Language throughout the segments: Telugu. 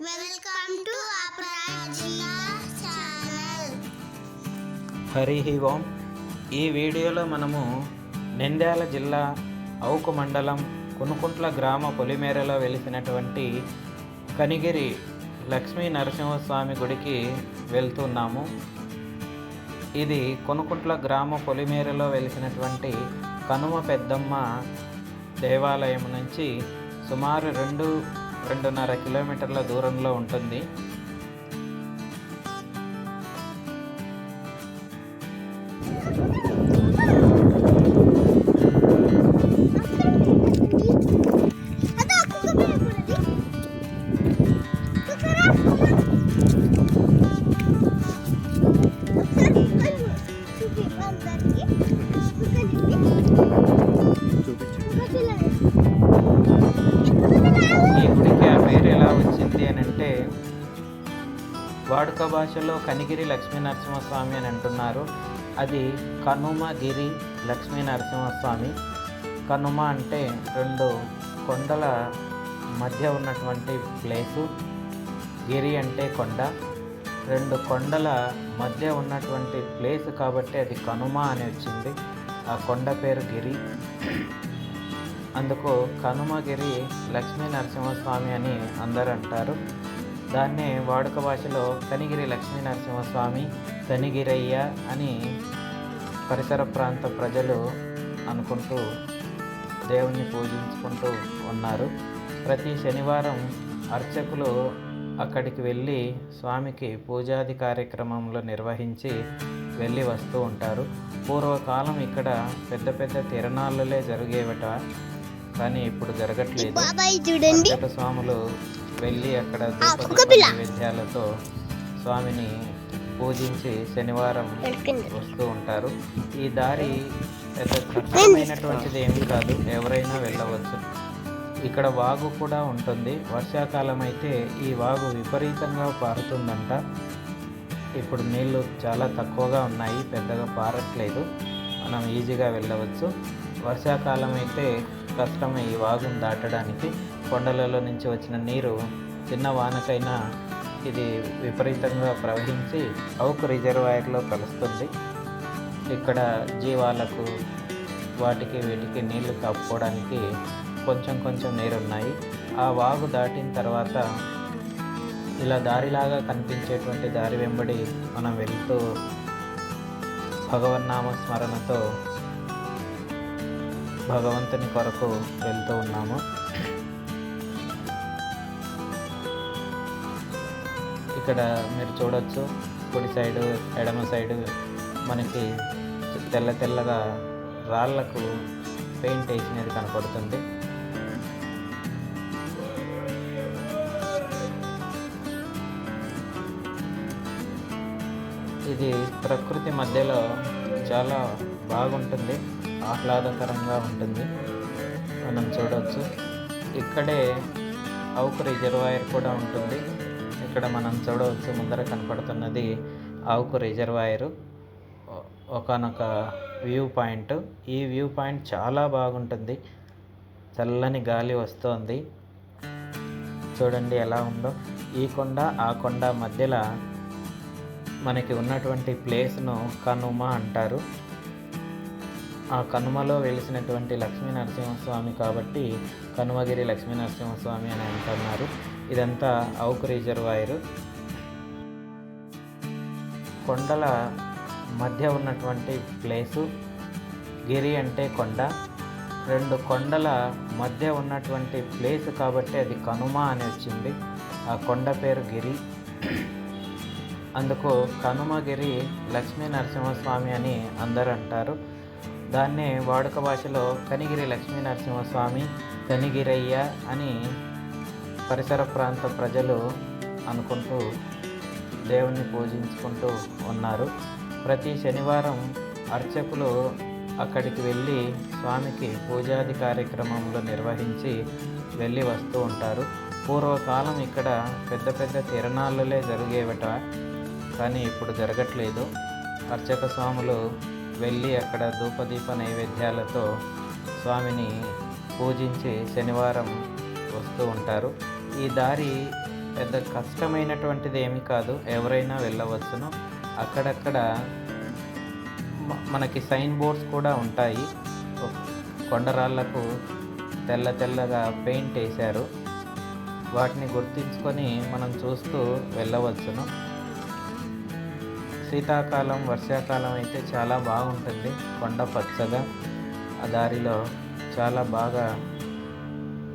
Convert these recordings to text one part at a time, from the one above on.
Welcome to channel Hari Om. ఈ వీడియోలో మనము నంద్యాల జిల్లా అవుకు మండలం కొనుకుంట్ల గ్రామ పొలిమేరలో వెలిసినటువంటి కనిగిరి లక్ష్మీ నరసింహస్వామి గుడికి వెళ్తున్నాము. ఇది కొనుకుంట్ల గ్రామ పొలిమేరలో వెలిసినటువంటి కనుమ పెద్దమ్మ దేవాలయం నుంచి సుమారు రెండు రెండున్నర కిలోమీటర్ల దూరంలో ఉంటుంది. భాషలో కనిగిరి లక్ష్మీ నరసింహస్వామి అని అంటున్నారు. అది కనుమగిరి లక్ష్మీ నరసింహస్వామి కనుమ అంటే రెండు కొండల మధ్య ఉన్నటువంటి ప్లేసు. గిరి అంటే కొండ. రెండు కొండల మధ్య ఉన్నటువంటి ప్లేస్ కాబట్టి అది కనుమ అని వచ్చింది. ఆ కొండ పేరు గిరి. అందుకు కనుమగిరి లక్ష్మీ నరసింహస్వామి అని అందరు అంటారు. దాన్నే వాడుక భాషలో కనిగిరి లక్ష్మీ నరసింహస్వామి కనిగిరయ్య అని పరిసర ప్రాంత ప్రజలు అనుకుంటూ దేవుణ్ణి పూజించుకుంటూ ఉన్నారు. ప్రతి శనివారం అర్చకులు అక్కడికి వెళ్ళి స్వామికి పూజాది కార్యక్రమంలో నిర్వహించి వెళ్ళి వస్తూ ఉంటారు. పూర్వకాలం ఇక్కడ పెద్ద పెద్ద తిరణాలలే జరిగేవట కానీ ఇప్పుడు జరగట్లేదు. చూడండి. స్వాములు వెళ్ళి అక్కడ. నైవేద్యాలతో స్వామిని పూజించి శనివారం. వస్తూ ఉంటారు. ఈ దారి పెద్ద కష్టమైనటువంటిది ఏమీ కాదు. ఎవరైనా వెళ్ళవచ్చు. ఇక్కడ వాగు కూడా ఉంటుంది. వర్షాకాలం అయితే ఈ వాగు విపరీతంగా పారుతుందంట. ఇప్పుడు నీళ్ళు చాలా తక్కువగా ఉన్నాయి. పెద్దగా పారట్లేదు. మనం ఈజీగా వెళ్ళవచ్చు. వర్షాకాలం అయితే కష్టమే ఈ వాగును దాటడానికి. కొండలలో నుంచి వచ్చిన నీరు చిన్న వానకైనా ఇది విపరీతంగా ప్రవహించి అవుకు రిజర్వాయర్లో కలుస్తుంది. ఇక్కడ జీవాలకు వాటికి వీటికి నీళ్ళు కప్పుకోవడానికి కొంచెం కొంచెం నీరు ఉన్నాయి ఆ వాగు దాటిన తర్వాత ఇలా దారిలాగా కనిపించేటువంటి దారి వెంబడి మనం వెళ్తూ భగవన్నామ స్మరణతో భగవంతుని కొరకు వెళ్తూ ఉన్నాము. ఇక్కడ మీరు చూడొచ్చు. కుడి సైడు ఎడమ సైడు మనకి తెల్ల తెల్లగా రాళ్ళకు పెయింట్ వేసినది కనపడుతుంది. ఇది ప్రకృతి మధ్యలో చాలా బాగుంటుంది. ఆహ్లాదకరంగా ఉంటుంది. మనం చూడవచ్చు ఇక్కడే అవుకు రిజర్వాయర్ కూడా ఉంటుంది. ఇక్కడ మనం చూడవచ్చు ముందర కనపడుతున్నది ఆవుకు రిజర్వాయరు. ఒకనొక వ్యూ పాయింట్. ఈ వ్యూ పాయింట్ చాలా బాగుంటుంది. చల్లని గాలి వస్తోంది. చూడండి ఎలా ఉందో. ఈ కొండ ఆ కొండ మధ్యలో మనకి ఉన్నటువంటి ప్లేస్ను కనుమ అంటారు. ఆ కనుమలో వెలిసినటువంటి లక్ష్మీ నరసింహస్వామి కాబట్టి కనుమగిరి లక్ష్మీ నరసింహస్వామి అని అంటున్నారు. ఇదంతా అవుకు రిజర్వాయరు కొండల మధ్య ఉన్నటువంటి ప్లేసు గిరి అంటే కొండ. రెండు కొండల మధ్య ఉన్నటువంటి ప్లేస్ కాబట్టి అది కనుమ అని వచ్చింది. ఆ కొండ పేరు గిరి. అందుకు కనుమగిరి లక్ష్మీ నరసింహస్వామి అని అందరు అంటారు. దాన్నే వాడుక భాషలో కనిగిరి లక్ష్మీ నరసింహస్వామి కనిగిరయ్య అని పరిసర ప్రాంత ప్రజలు అనుకుంటూ దేవుణ్ణి పూజించుకుంటూ ఉన్నారు. ప్రతి శనివారం అర్చకులు అక్కడికి వెళ్ళి స్వామికి పూజాది కార్యక్రమంలో నిర్వహించి వెళ్ళి వస్తూ ఉంటారు. పూర్వకాలం ఇక్కడ పెద్ద పెద్ద తిరణాలలే జరిగేవట కానీ ఇప్పుడు జరగట్లేదు. అర్చక స్వాములు వెళ్ళి అక్కడ ధూపదీప నైవేద్యాలతో స్వామిని పూజించి శనివారం వస్తూ ఉంటారు. ఈ దారి పెద్ద కష్టమైనటువంటిది ఏమీ కాదు. ఎవరైనా వెళ్ళవచ్చును. అక్కడక్కడ మనకి సైన్ బోర్డ్స్ కూడా ఉంటాయి. కొండరాళ్ళకు తెల్ల తెల్లగా పెయింట్ వేశారు. వాటిని గుర్తించుకొని మనం చూస్తూ వెళ్ళవచ్చును. శీతాకాలం వర్షాకాలం అయితే చాలా బాగుంటుంది. కొండ పచ్చగా ఆ దారిలో చాలా బాగా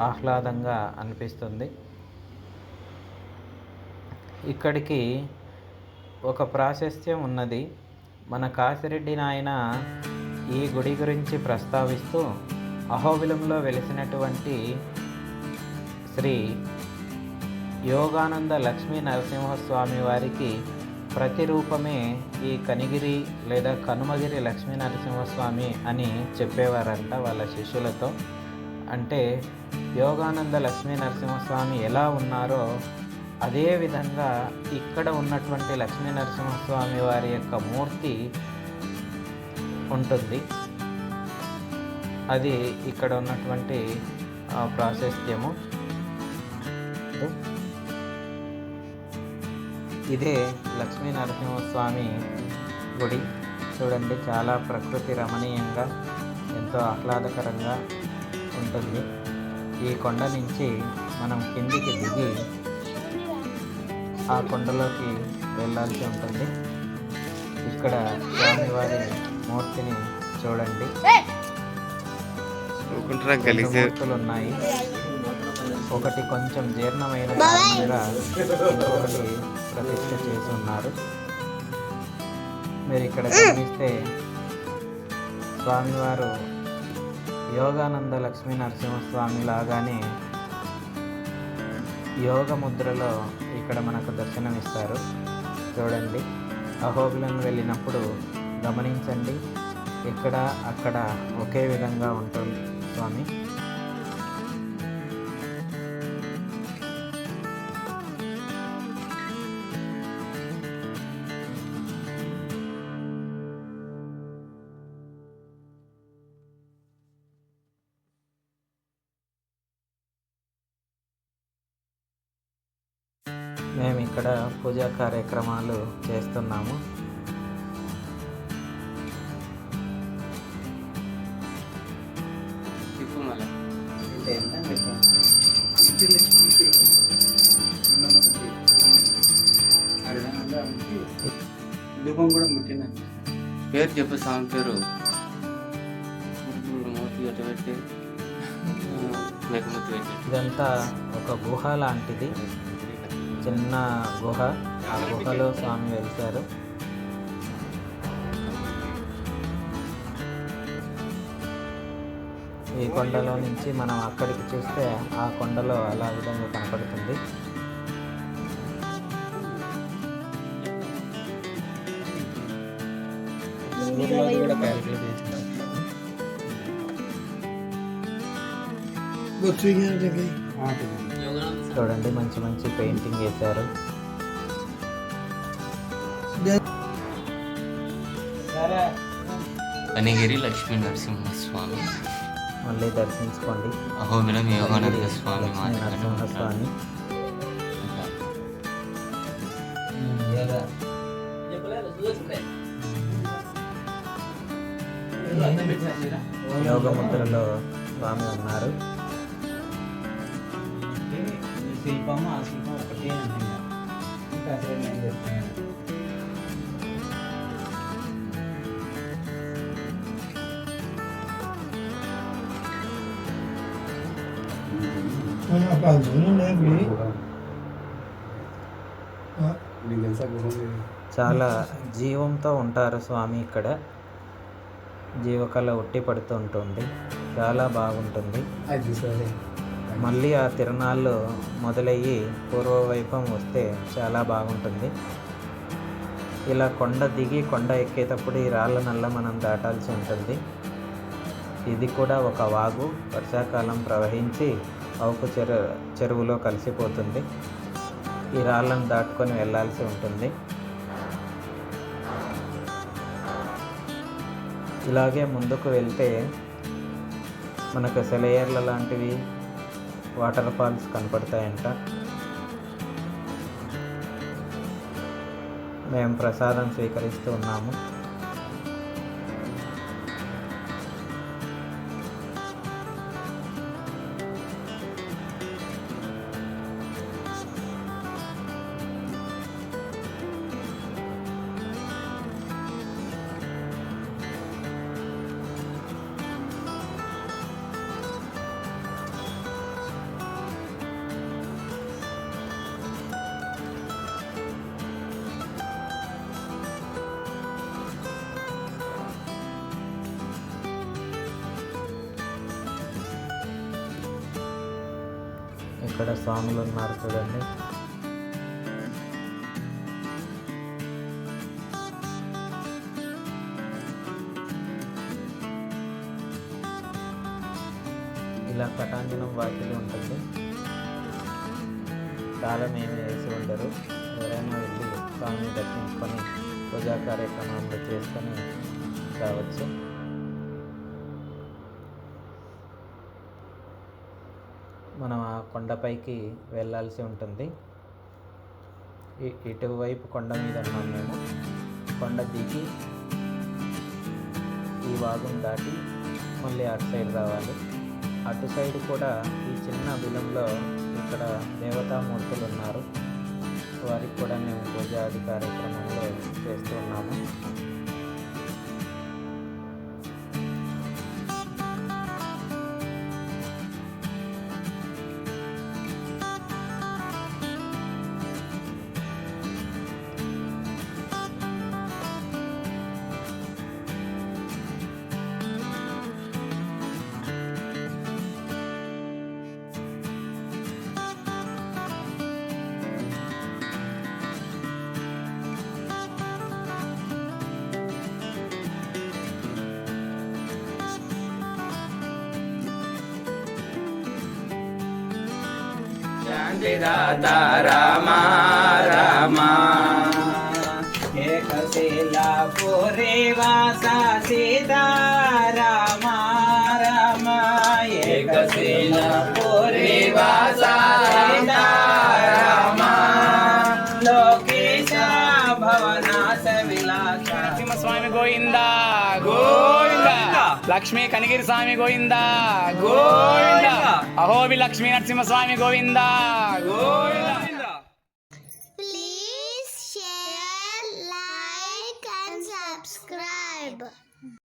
ఆహ్లాదంగా అనిపిస్తుంది. ఇక్కడికి ఒక ప్రాశస్త్యం ఉన్నది. మన కాసిరెడ్డి నాయన ఈ గుడి గురించి ప్రస్తావిస్తూ అహోబిలంలో వెలిసినటువంటి శ్రీ యోగానంద లక్ష్మీ నరసింహస్వామి వారికి ప్రతిరూపమే ఈ కనిగిరి లేదా కనుమగిరి లక్ష్మీ నరసింహస్వామి అని చెప్పేవారంట వాళ్ళ శిష్యులతో. అంటే యోగానంద లక్ష్మీ నరసింహస్వామి ఎలా ఉన్నారో అదే విధంగా ఇక్కడ ఉన్నటువంటి లక్ష్మీ నరసింహస్వామి వారి యొక్క మూర్తి ఉంటుంది. అది ఇక్కడ ఉన్నటువంటి ప్రాశస్త్యము. ఇదే లక్ష్మీ నరసింహస్వామి గుడి. చూడండి చాలా ప్రకృతి రమణీయంగా ఎంతో ఆహ్లాదకరంగా ఉంటుంది. ఈ కొండ నుంచి మనం కిందికి దిగి ఆ కొండలోకి వెళ్ళాల్సి ఉంటుంది. ఇక్కడ స్వామివారి మూర్తిని చూడండి. మూర్తులు ఉన్నాయి ఒకటి కొంచెం జీర్ణమైన ఇంకొకటి ప్రతిష్ఠ చేసి ఉన్నారు. మీరు ఇక్కడ గమనిస్తే స్వామివారు యోగానంద లక్ష్మీ నరసింహస్వామి లాగానే యోగ ముద్రలో ఇక్కడ మనకు దర్శనమిస్తారు. చూడండి. అహోబిలం వెళ్ళినప్పుడు గమనించండి. ఇక్కడ అక్కడ ఒకే విధంగా ఉంటుంది స్వామి. మేము ఇక్కడ పూజా కార్యక్రమాలు చేస్తున్నాము. దీపం కూడా ముట్టిన. పేరు చెప్పు స్వామి పేరు. మూర్తి పెట్టి. ఇదంతా ఒక గుహ లాంటిది. చిన్న గుహ ఆ గుహలో స్వామి వెలిశారు. ఈ కొండలో నుంచి మనం అక్కడికి చూస్తే ఆ కొండలో అలా విధంగా కనపడుతుంది. కూడా చూడండి మంచి మంచి పెయింటింగ్ వేశారు. కనిగిరి లక్ష్మీ నరసింహస్వామి. మళ్ళీ దర్శించుకోండి. అహోబిలం యోగానంద స్వామి లక్ష్మీ నరసింహస్వామి. యోగ ముద్రలో స్వామి ఉన్నారు. శిల్పము ఆ శిల్పం ఒకటే అంటున్నా ఇంకా అసలు నేను చెప్తున్నాను. చాలా జీవంతో ఉంటారు స్వామి ఇక్కడ. జీవకళ ఉట్టి పడుతూ ఉంటుంది. చాలా బాగుంటుంది. అది సరే మళ్ళీ ఆ తిరణాలు మొదలయ్యి పూర్వవైపం వస్తే చాలా బాగుంటుంది. ఇలా కొండ దిగి కొండ ఎక్కేటప్పుడు ఈ రాళ్ళ నల్ల మనం దాటాల్సి ఉంటుంది. ఇది కూడా ఒక వాగు వర్షాకాలం ప్రవహించి అవుకు చెరు చెరువులో కలిసిపోతుంది. ఈ రాళ్ళను దాటుకొని వెళ్ళాల్సి ఉంటుంది. ఇలాగే ముందుకు వెళ్తే మనకు సెలయర్ల లాంటివి వాటర్ ఫాల్స్ కనపడతాయంట. మేము ప్రసాదం స్వీకరిస్తూ ఉన్నాము. ఇక్కడ స్వాములు ఉన్నారు చూడండి. ఇలా పటాంజనం వాకిలి ఉంటుంది. తాళం ఏమి వేసి ఉండరు. ఎవరైనా వెళ్ళి స్వామిని దర్శించుకొని పూజా కార్యక్రమాలు చేసుకొని రావచ్చు. మనం ఆ కొండపైకి వెళ్ళాల్సి ఉంటుంది. ఇటువైపు కొండ మీద ఉన్నాం మేము. కొండ దిగి ఈ వాగం దాటి మళ్ళీ అటు సైడ్ రావాలి. అటు సైడ్ కూడా ఈ చిన్న బిలంలో ఇక్కడ దేవతామూర్తులు ఉన్నారు. వారికి కూడా మేము పూజాది కార్యక్రమంలో చేస్తూ శాంతి శాంతిదాత రామ రామ ఏకశిలా పూరి వాస సీతా లక్ష్మీ కనిగిరి స్వామి గోవింద. గోవింద. అహోబి లక్ష్మీ నరసింహస్వామి గోవింద గోవింద.